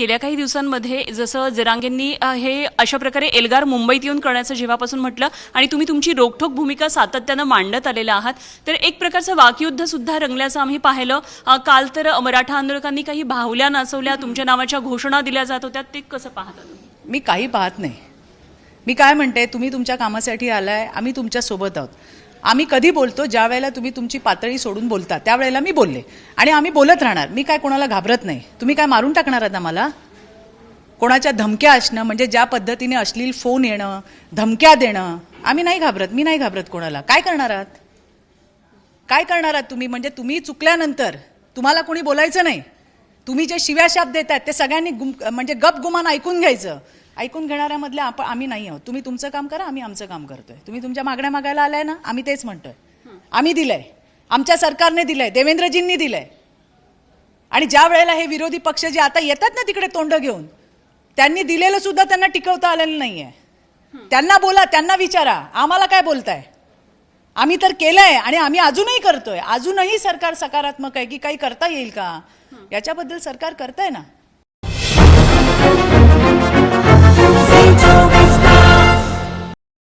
गेल्या काही दिवसांमध्ये जसं जरांगेंनी हे अशा प्रकारे एल्गार मुंबईत येऊन करण्याचं जेव्हापासून म्हटलं आणि तुम्ही तुमची रोखठोक भूमिका सातत्यानं मांडत आलेला आहात तर एक प्रकारचं वाकयुद्ध सुद्धा रंगल्याचं आम्ही पाहिलं. काल तर मराठा आंदोलकांनी काही बाहुल्या नाचवल्या तुमच्या नावाच्या घोषणा दिल्या जात होत्या ते कसं पाहता मी काही पाहत नाही. मी काय म्हणते तुम्ही तुमच्या कामासाठी आलाय आम्ही तुमच्यासोबत आहोत. आम्ही कधी बोलतो ज्या वेळेला तुम्ही तुमची पातळी सोडून बोलता त्यावेळेला मी बोलले. आणि आम्ही बोलत राहणार. मी काय कोणाला घाबरत नाही. तुम्ही काय मारून टाकणार आहात मला कोणाच्या धमक्या असणं म्हणजे ज्या पद्धतीने अश्लील फोन येणं धमक्या देणं आम्ही नाही घाबरत. मी नाही घाबरत कोणाला. काय करणार आहात? काय करणार आहात तुम्ही? म्हणजे तुम्ही चुकल्यानंतर तुम्हाला कोणी बोलायचं नाही. तुम्ही जे शिव्याशाप देतात ते सगळ्यांनी गुम म्हणजे गप गुमान ऐकून घ्यायचं. ऐकून घेणाऱ्यामधल्या आपण आम्ही नाही आहोत. तुम्ही तुमचं काम करा आम्ही आमचं काम करतोय. तुम्ही तुमच्या मागण्या मागायला आलाय ना आम्ही तेच म्हणतोय. आम्ही दिलंय. आमच्या सरकारने दिलंय. देवेंद्रजींनी दिलंय. आणि ज्या वेळेला हे विरोधी पक्ष जे आता येतात ना तिकडे तोंड घेऊन त्यांनी दिलेलं सुद्धा त्यांना टिकवता आलेलं नाहीये. त्यांना बोला त्यांना विचारा. आम्हाला काय बोलताय? आम्ही तर केलंय आणि आम्ही अजूनही करतोय. अजूनही सरकार सकारात्मक आहे की काही करता येईल का? याच्याबद्दल सरकार करतंय ना.